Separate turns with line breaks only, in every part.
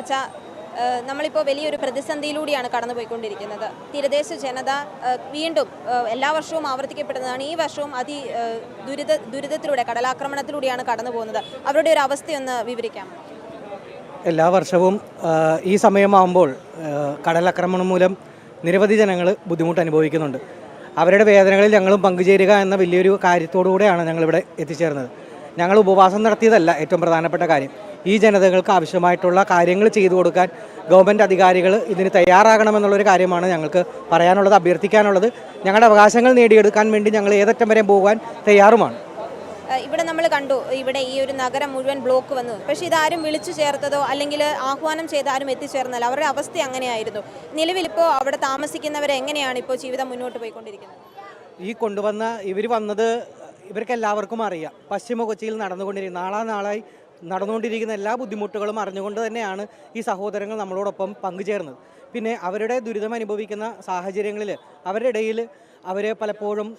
അച്ഛാ നമ്മളിപ്പോൾ വലിയൊരു പ്രതിസന്ധിയിലൂടെയാണ് കടന്നുപോയിക്കൊണ്ടിരിക്കുന്നത്. തീരദേശ ജനത വീണ്ടും എല്ലാ വർഷവും ആവർത്തിക്കപ്പെടുന്നതാണ് ഈ വർഷവും അതി ദുരിത ദുരിതത്തിലൂടെ കടലാക്രമണത്തിലൂടെയാണ് കടന്നു പോകുന്നത് അവരുടെ ഒരു അവസ്ഥയൊന്ന് വിവരിക്കാം
എല്ലാ വർഷവും ഈ സമയമാകുമ്പോൾ കടലാക്രമണം മൂലം നിരവധി ജനങ്ങൾ ബുദ്ധിമുട്ട് അനുഭവിക്കുന്നുണ്ട്. അവരുടെ വേദനകളിൽ ഞങ്ങളും പങ്കുചേരുക എന്ന വലിയൊരു കാര്യത്തോടു കൂടെയാണ് ഞങ്ങളിവിടെ എത്തിച്ചേർന്നത്. ഞങ്ങൾ ഉപവാസം നടത്തിയതല്ല ഏറ്റവും പ്രധാനപ്പെട്ട കാര്യം. ഈ ജനതകൾക്ക് ആവശ്യമായിട്ടുള്ള കാര്യങ്ങൾ ചെയ്തു കൊടുക്കാൻ ഗവൺമെന്റ് അധികാരികൾ ഇതിന് തയ്യാറാകണമെന്നുള്ളൊരു കാര്യമാണ് ഞങ്ങൾക്ക് പറയാനുള്ളത് അഭ്യർത്ഥിക്കാനുള്ളത്. ഞങ്ങളുടെ അവകാശങ്ങൾ നേടിയെടുക്കാൻ വേണ്ടി ഞങ്ങൾ ഏതറ്റം വരെയും പോകാൻ തയ്യാറുമാണ്.
ഇവിടെ നമ്മൾ കണ്ടു ഇവിടെ ഈ ഒരു നഗരം മുഴുവൻ ബ്ലോക്ക് വന്നു. പക്ഷേ ഇതാരും വിളിച്ചു ചേർത്തതോ അല്ലെങ്കിൽ ആഹ്വാനം ചെയ്ത് ആരും എത്തിച്ചേർന്നല്ല അവരുടെ അവസ്ഥ അങ്ങനെയായിരുന്നു. നിലവിലിപ്പോൾ അവിടെ താമസിക്കുന്നവർ എങ്ങനെയാണ് ഇപ്പോൾ ജീവിതം മുന്നോട്ട് പോയിക്കൊണ്ടിരിക്കുന്നത്?
ഈ കൊണ്ടുവന്ന ഇവർ വന്നത് ഇവർക്ക് എല്ലാവർക്കും അറിയാം. പശ്ചിമ കൊച്ചിയിൽ നടന്നുകൊണ്ടിരിക്കുന്ന നാളാ നാളായി നടന്നുകൊണ്ടിരിക്കുന്ന എല്ലാ ബുദ്ധിമുട്ടുകളും അറിഞ്ഞുകൊണ്ട് തന്നെയാണ് ഈ സഹോദരങ്ങൾ നമ്മളോടൊപ്പം പങ്കുചേർന്നത്. പിന്നെ അവരുടെ ദുരിതം അനുഭവിക്കുന്ന സാഹചര്യങ്ങളിൽ അവരുടെ ഇടയിൽ അവർ പലപ്പോഴും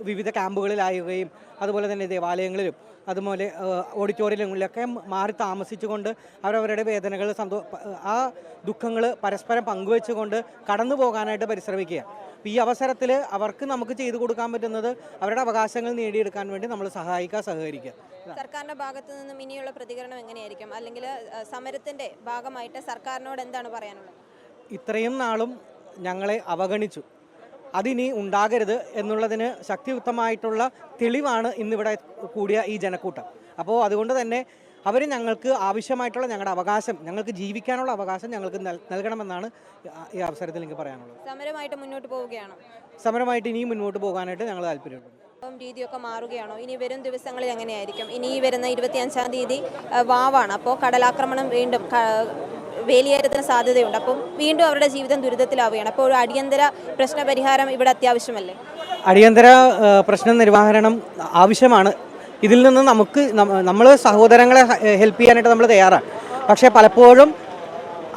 വിവിധ ക്യാമ്പുകളിലായുകയും അതുപോലെ തന്നെ ദേവാലയങ്ങളിലും അതുപോലെ ഓഡിറ്റോറിയങ്ങളിലൊക്കെ മാറി താമസിച്ചുകൊണ്ട് അവരവരുടെ വേദനകൾ സന്തോ ആ ദുഃഖങ്ങൾ പരസ്പരം പങ്കുവെച്ചുകൊണ്ട് കടന്നു പോകാനായിട്ട് പരിശ്രമിക്കുക. ഈ അവസരത്തിൽ അവർക്ക് നമുക്ക് ചെയ്തു കൊടുക്കാൻ പറ്റുന്നത് അവരുടെ അവകാശങ്ങൾ നേടിയെടുക്കാൻ വേണ്ടി നമ്മൾ സഹായിക്കുക സഹകരിക്കുക.
സർക്കാരിന്റെ ഭാഗത്തു നിന്നും ഇനിയുള്ള പ്രതികരണം എങ്ങനെയായിരിക്കും? അല്ലെങ്കിൽ സമരത്തിന്റെ ഭാഗമായിട്ട് സർക്കാരിനോട് എന്താണ് പറയാനുള്ളത്?
ഇത്രയും നാളും ഞങ്ങളെ അവഗണിച്ചു. അതിനി ഉണ്ടാകരുത് എന്നുള്ളതിന് ശക്തിയുക്തമായിട്ടുള്ള തെളിവാണ് ഇന്നിവിടെ കൂടിയ ഈ ജനക്കൂട്ടം. അപ്പോൾ അതുകൊണ്ട് തന്നെ അവർ ഞങ്ങൾക്ക് ആവശ്യമായിട്ടുള്ള ഞങ്ങളുടെ അവകാശം ഞങ്ങൾക്ക് ജീവിക്കാനുള്ള അവകാശം ഞങ്ങൾക്ക് നൽ- നൽകണമെന്നാണ് ഈ അവസരത്തിൽ എനിക്ക് പറയാനുള്ളത്.
സമരമായിട്ട് മുന്നോട്ട് പോവുകയാണ്?
സമരമായിട്ട് ഇനിയും മുന്നോട്ട് പോകാനായിട്ട് ഞങ്ങൾ താല്പര്യമുണ്ട്.
രീതിയൊക്കെ മാറുകയാണോ? ഇനി വരും ദിവസങ്ങളിൽ എങ്ങനെയായിരിക്കും? ഇനി വരുന്ന ഇരുപത്തി അഞ്ചാം തീയതി വാവാണ്. അപ്പോൾ കടലാക്രമണം വീണ്ടും വേലിയേറ്റത്തിന് സാധ്യതയുണ്ട്. അപ്പം വീണ്ടും അവരുടെ ജീവിതം ദുരിതത്തിലാവുകയാണ്. അപ്പോൾ ഒരു അടിയന്തര പ്രശ്ന പരിഹാരം ഇവിടെ അത്യാവശ്യമല്ലേ?
അടിയന്തര പ്രശ്ന നിർവഹണം ആവശ്യമാണ്. ഇതിൽ നിന്ന് നമുക്ക് നമ്മൾ സഹോദരങ്ങളെ ഹെൽപ്പ് ചെയ്യാനായിട്ട് നമ്മൾ തയ്യാറാണ്. പക്ഷേ പലപ്പോഴും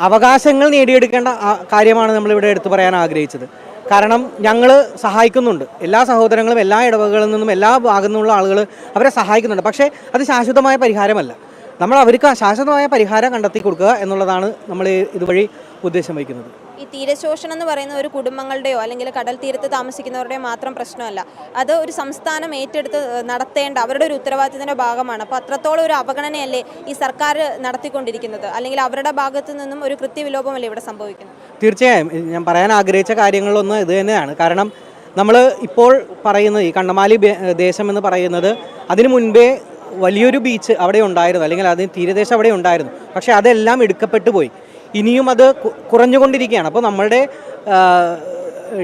അവകാശങ്ങൾ നേടിയെടുക്കേണ്ട കാര്യമാണ് നമ്മളിവിടെ എടുത്തു പറയാൻ ആഗ്രഹിച്ചത്. കാരണം ഞങ്ങൾ സഹായിക്കുന്നുണ്ട്. എല്ലാ സഹോദരങ്ങളും എല്ലാ ഇടവകളിൽ നിന്നും എല്ലാ ഭാഗത്തു നിന്നുള്ള ആളുകൾ അവരെ സഹായിക്കുന്നുണ്ട്. പക്ഷേ അത് ശാശ്വതമായ പരിഹാരമല്ല. നമ്മൾ അവർക്ക് ശാശ്വതമായ പരിഹാരം കണ്ടെത്തി കൊടുക്കുക എന്നുള്ളതാണ് നമ്മൾ ഇതുവഴി ഉദ്ദേശം വയ്ക്കുന്നത്.
ഈ തീരശോഷണം എന്ന് പറയുന്ന ഒരു കുടുംബങ്ങളുടെയോ അല്ലെങ്കിൽ കടൽ തീരത്ത് താമസിക്കുന്നവരുടെയോ മാത്രം പ്രശ്നമല്ല. അത് ഒരു സംസ്ഥാനം ഏറ്റെടുത്ത് നടത്തേണ്ട അവരുടെ ഒരു ഉത്തരവാദിത്തത്തിന്റെ ഭാഗമാണ്. അപ്പോൾ അത്രത്തോളം ഒരു അവഗണനയല്ലേ ഈ സർക്കാർ നടത്തിക്കൊണ്ടിരിക്കുന്നത്? അല്ലെങ്കിൽ അവരുടെ ഭാഗത്തു നിന്നും ഒരു കൃത്യവിലോപമല്ലേ ഇവിടെ സംഭവിക്കുന്നത്?
തീർച്ചയായും. ഞാൻ പറയാൻ ആഗ്രഹിച്ച കാര്യങ്ങളിലൊന്ന് ഇത് തന്നെയാണ്. കാരണം നമ്മൾ ഇപ്പോൾ പറയുന്നത് ഈ കണ്ണമാലി ദേശം എന്ന് പറയുന്നത് അതിനു മുൻപേ വലിയൊരു ബീച്ച് അവിടെ ഉണ്ടായിരുന്നു. അല്ലെങ്കിൽ അതിന് തീരദേശം അവിടെ ഉണ്ടായിരുന്നു. പക്ഷെ അതെല്ലാം എടുക്കപ്പെട്ടു പോയി. ഇനിയും അത് കുറഞ്ഞുകൊണ്ടിരിക്കുകയാണ്. അപ്പോൾ നമ്മളുടെ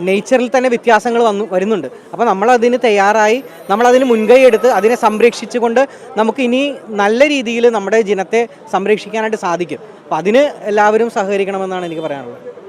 നേച്ചറിൽ തന്നെ വ്യത്യാസങ്ങൾ വന്നു വരുന്നുണ്ട്. അപ്പോൾ നമ്മളതിന് തയ്യാറായി നമ്മളതിന് മുൻകൈ എടുത്ത് അതിനെ സംരക്ഷിച്ചുകൊണ്ട് നമുക്ക് ഇനി നല്ല രീതിയിൽ നമ്മുടെ ജനത്തെ സംരക്ഷിക്കാനായിട്ട് സാധിക്കും. അപ്പോൾ അതിന് എല്ലാവരും സഹകരിക്കണമെന്നാണ് എനിക്ക് പറയാനുള്ളത്.